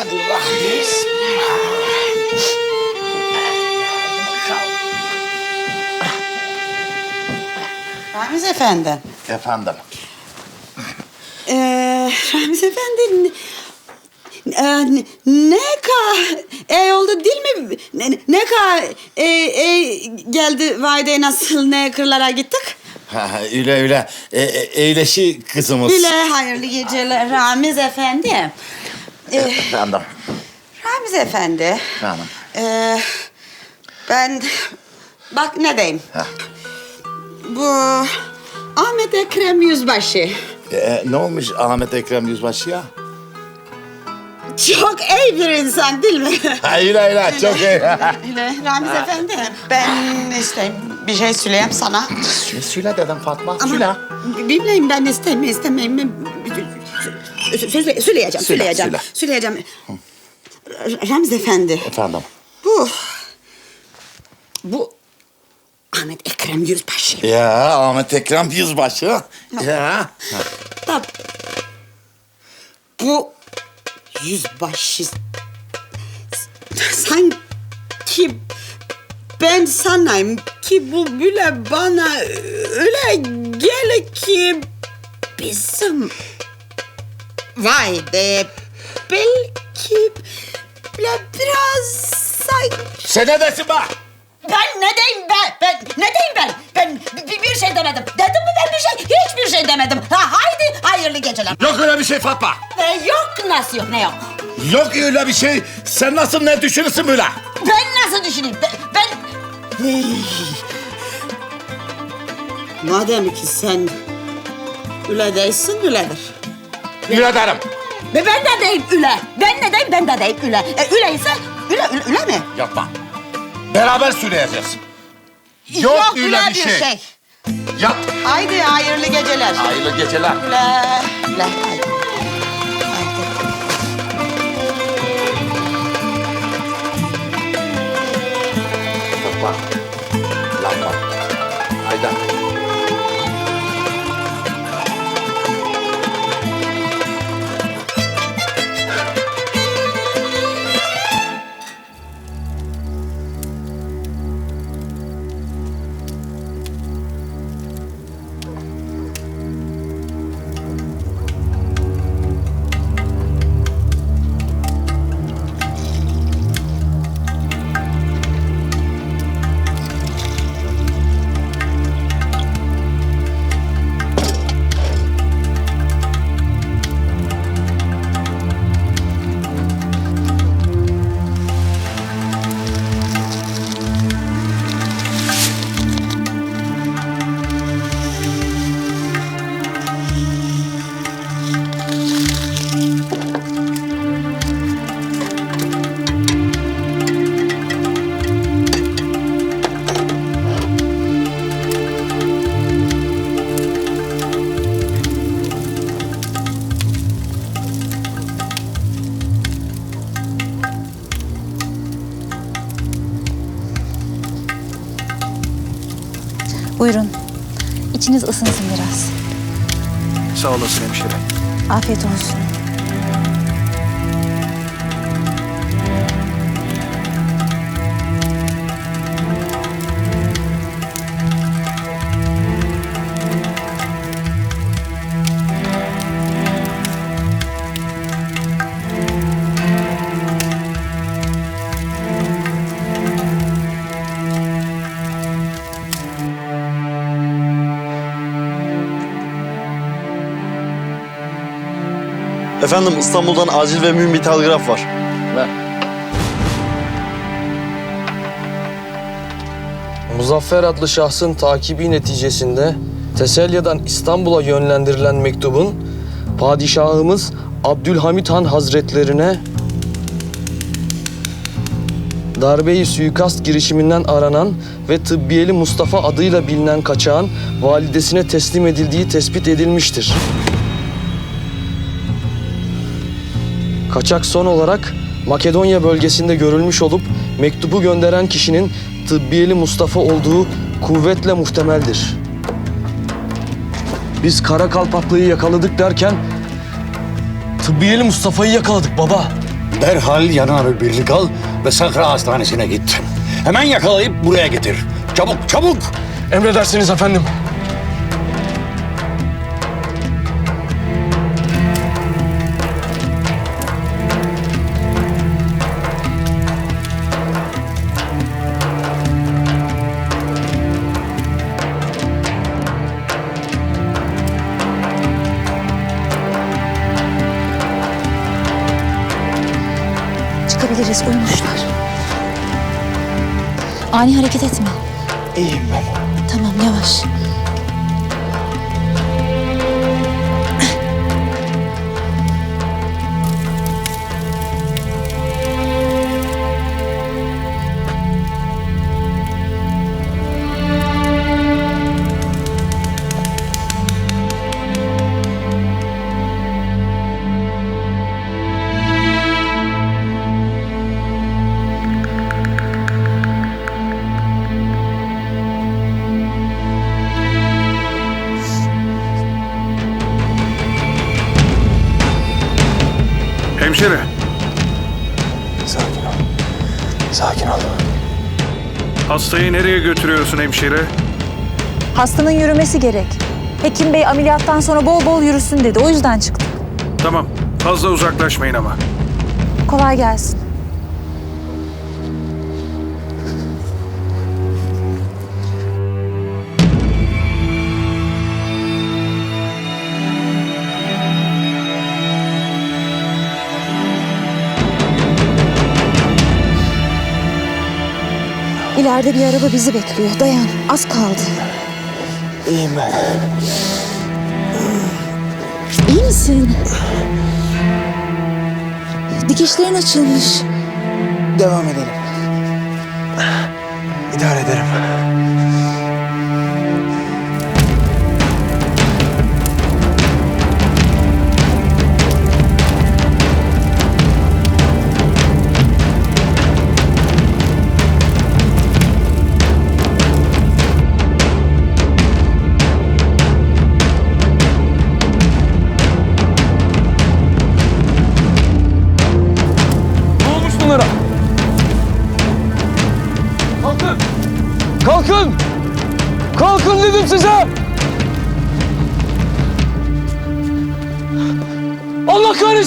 Bismillahirrahmanirrahim. Ramiz Efendi. Efendim. Ee, Ramiz Efendi... e, ne- ne ka e oldu değil mi? Ne, ne ka e, e, geldi vayde nasıl ne kırlara gittik? Ha, öyle öyle. E, e, eyleşi kızımız. Bile hayırlı geceler Ramiz Efendi. Ee, Efendim. Ramiz Efendi. Efendim. Ee, ben bak ne diyeyim. Ha. Bu Ahmet Ekrem Yüzbaşı. E, ne olmuş Ahmet Ekrem Yüzbaşı ya? Çok iyi bir insan değil mi? Ha, öyle öyle çok iyi. Ramiz Efendi. Ben işte bir şey söyleyeyim sana. Ne söyle dedim Fatma? Ama Söyle. bilmeyeyim ben istemeyeyim. Söyle, söyleyeceğim, Söyle, söyleyeceğim. söyle. Söyleyeceğim. Ramiz Efendi. Efendim. Bu... Bu Ahmet Ekrem Yüzbaşı. Ya Ahmet Ekrem Yüzbaşı. Ya. Da bu yüzbaşı sanki ben sanayım ki bu bile bana öyle gele ki bizim vay be belki bile biraz sanki Sen ne desin be? ben ne diyeyim ben? Ben ne diyeyim ben? Ben bir, bir şey demedim. Dedim mi ben bir şey? Hiçbir şey demedim. Ha haydi hayırlı geceler. Yok öyle bir şey Fatma. Ve yok nasıl yok ne yok? Yok öyle bir şey. Sen nasıl ne düşünürsün böyle? Ben nasıl düşüneyim? Ben... ben... Madem ki sen öyle değilsin öyledir. Derim. Ve ben de deyim üle. Ben de deyim ben de deyim üle. E, üleyse üle, üle, üle mi? Yapma. Beraber söyleyeceğiz. Yok üle bir şey. Yap. Haydi hayırlı geceler. Hayırlı geceler. Üle, üle. Haydi. Buyurun. İçiniz ısınsın biraz. Sağ olasın hemşire. Afiyet olsun. Efendim İstanbul'dan acil ve mühim bir telgraf var. Ver. Muzaffer adlı şahsın takibi neticesinde Teselya'dan İstanbul'a yönlendirilen mektubun padişahımız Abdülhamit Han Hazretlerine darbeyi suikast girişiminden aranan ve Tıbbiyeli Mustafa adıyla bilinen kaçağın validesine teslim edildiği tespit edilmiştir. Kaçak son olarak Makedonya bölgesinde görülmüş olup mektubu gönderen kişinin Tıbbiyeli Mustafa olduğu kuvvetle muhtemeldir. Biz kara kalpaklığı yakaladık derken Tıbbiyeli Mustafa'yı yakaladık baba. Derhal yanına bir birlik al ve Sakra Hastanesi'ne git. Hemen yakalayıp buraya getir. Çabuk çabuk. Emredersiniz efendim. Çıkabiliriz, uyumuşlar. Ani hareket etme. İyiyim ben. Tamam, yavaş. Hastayı nereye götürüyorsun hemşire? Hastanın yürümesi gerek. Hekim bey ameliyattan sonra bol bol yürüsün dedi. O yüzden çıktım. Tamam, fazla uzaklaşmayın ama. Kolay gelsin. İleride bir araba bizi bekliyor. Dayan. Az kaldı. İyiyim ben. İyi misin? Dikişlerin açılmış. Devam edelim. İdare ederim.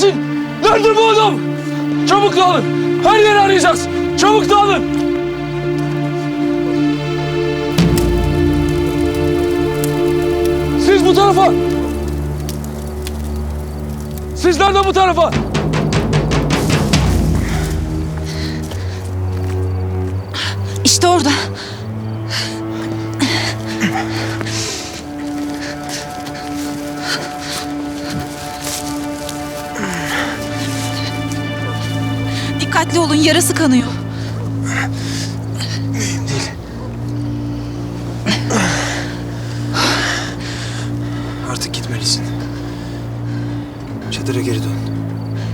Kahretsin! Nerede bu adam? Çabuk dağılın! Her yeri arayacağız! Çabuk dağılın! Siz bu tarafa! Sizler de bu tarafa! İşte orada. Dikkatli olun yarası kanıyor. Artık gitmelisin. Çadıra geri dön.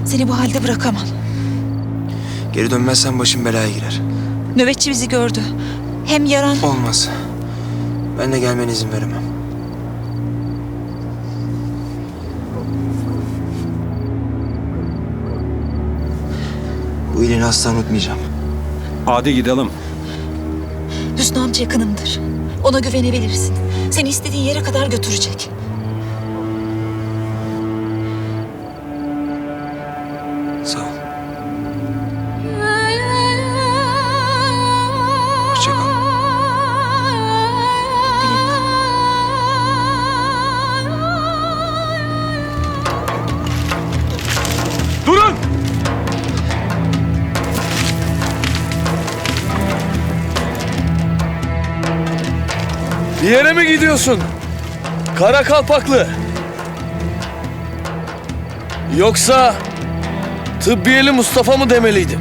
Seni bu halde bırakamam. Geri dönmezsen başın belaya girer. Nöbetçi bizi gördü. Hem yaran... Olmaz. Ben de gelmene izin veremem. İyiliğini asla unutmayacağım. Hadi gidelim. Hüsnü amca yakınımdır. Ona güvenebilirsin. Seni istediğin yere kadar götürecek. Bir yere mi gidiyorsun? Kara kalpaklı. Yoksa tıbbiyeli Mustafa mı demeliydim?